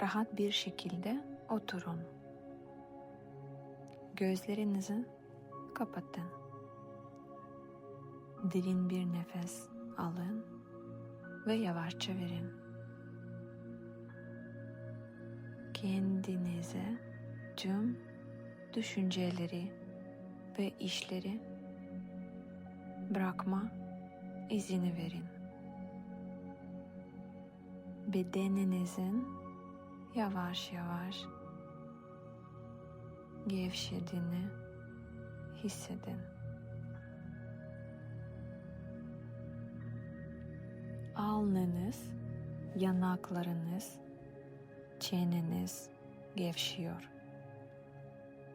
rahat bir şekilde oturun. Gözlerinizi kapatın. Derin bir nefes alın ve yavaşça verin. Kendinize tüm düşünceleri ve işleri bırakma izini verin. Bedeninizin yavaş yavaş gevşediğini hissedin. Alnınız, yanaklarınız, çeneniz gevşiyor.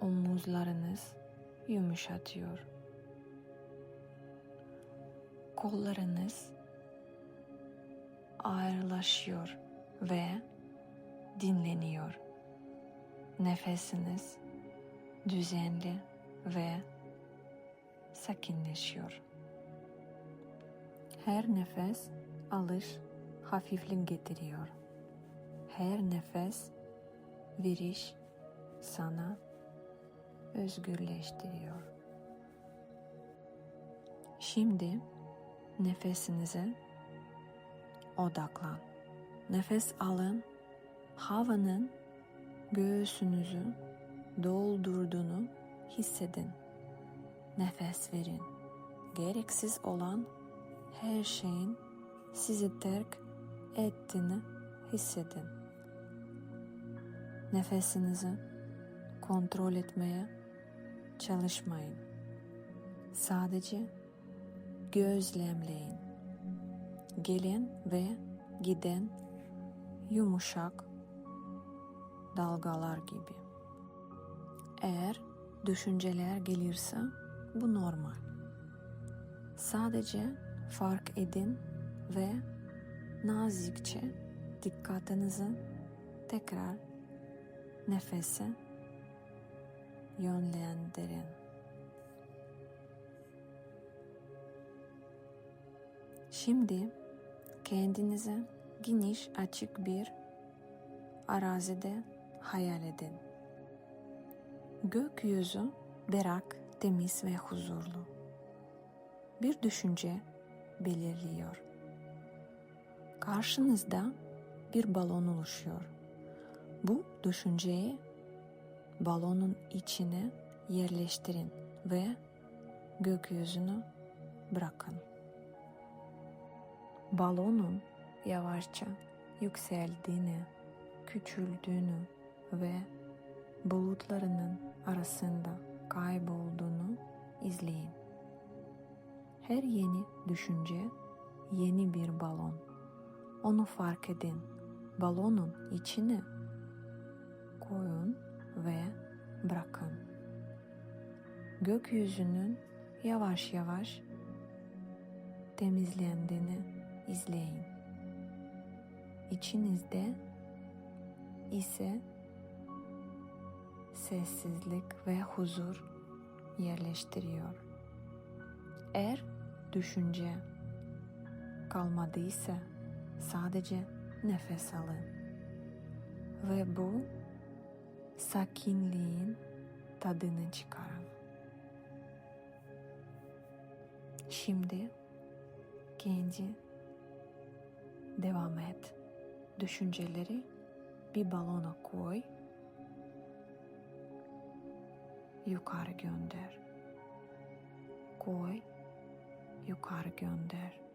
Omuzlarınız yumuşatıyor. Kollarınız ağırlaşıyor ve dinleniyor. Nefesiniz düzenli ve sakinleşiyor. Her nefes alış hafiflik getiriyor. Her nefes veriş sana özgürleştiriyor. Şimdi nefesinize odaklan. Nefes alın, havanın göğsünüzü doldurduğunu hissedin. Nefes verin. Gereksiz olan her şeyin sizi terk ettiğini hissedin. Nefesinizi kontrol etmeye çalışmayın. Sadece gözlemleyin. Gelen ve giden yumuşak dalgalar gibi. Eğer düşünceler gelirse bu normal. Sadece fark edin ve nazikçe dikkatinizi tekrar nefese yönlendirin. Şimdi kendinize geniş açık bir arazide hayal edin. Gökyüzü berrak, temiz ve huzurlu. Bir düşünce belirliyor. Karşınızda bir balon oluşuyor. Bu düşünceyi balonun içine yerleştirin ve gökyüzünü bırakın. Balonun yavaşça yükseldiğini, küçüldüğünü ve bulutlarının arasında kaybolduğunu izleyin. Her yeni düşünce yeni bir balon. Onu fark edin. Balonun içine koyun ve bırakın. Gökyüzünün yavaş yavaş temizlendiğini izleyin. İçinizde ise sessizlik ve huzur yerleştiriyor. Eğer düşünce kalmadıysa sadece nefes alın ve bu sakinliğin tadını çıkarın. Şimdi kendi devam et. Düşünceleri bir balona koy. Yukarı gönder. Koy. Yukarı gönder.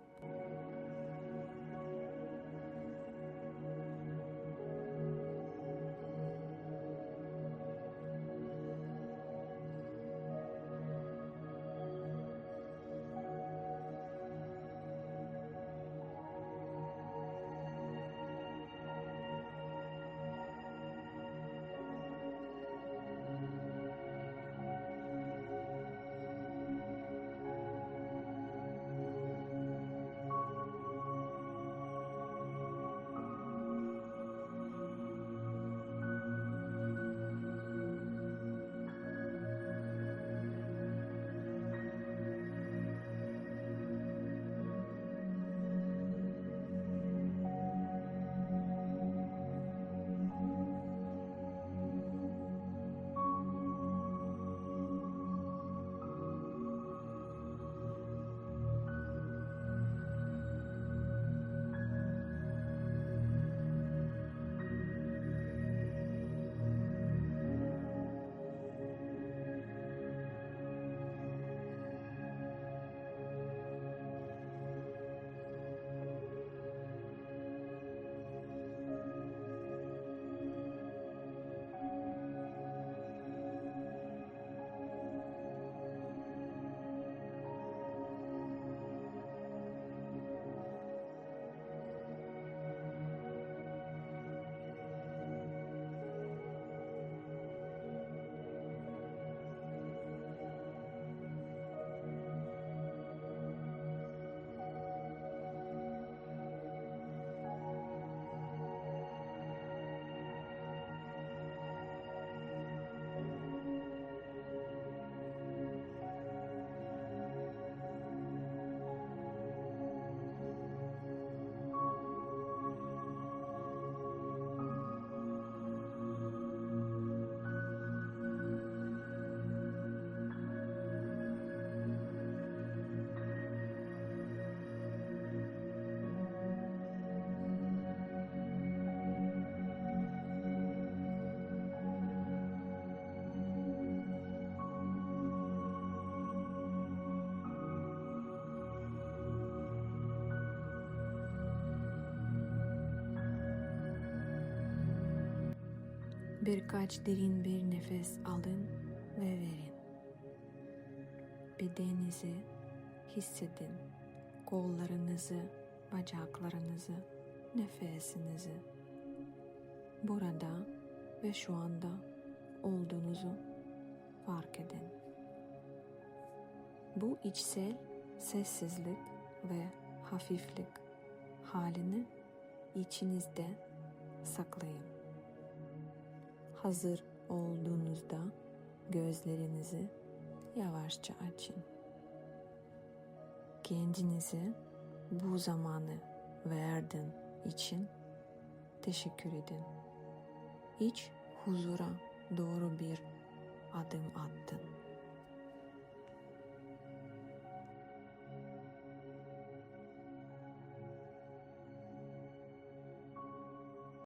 Birkaç derin bir nefes alın ve verin. Bedeninizi hissedin. Kollarınızı, bacaklarınızı, nefesinizi. Burada ve şu anda olduğunuzu fark edin. Bu içsel sessizlik ve hafiflik halini içinizde saklayın. Hazır olduğunuzda gözlerinizi yavaşça açın. Kendinize bu zamanı verdin için teşekkür edin. İç huzura doğru bir adım attın.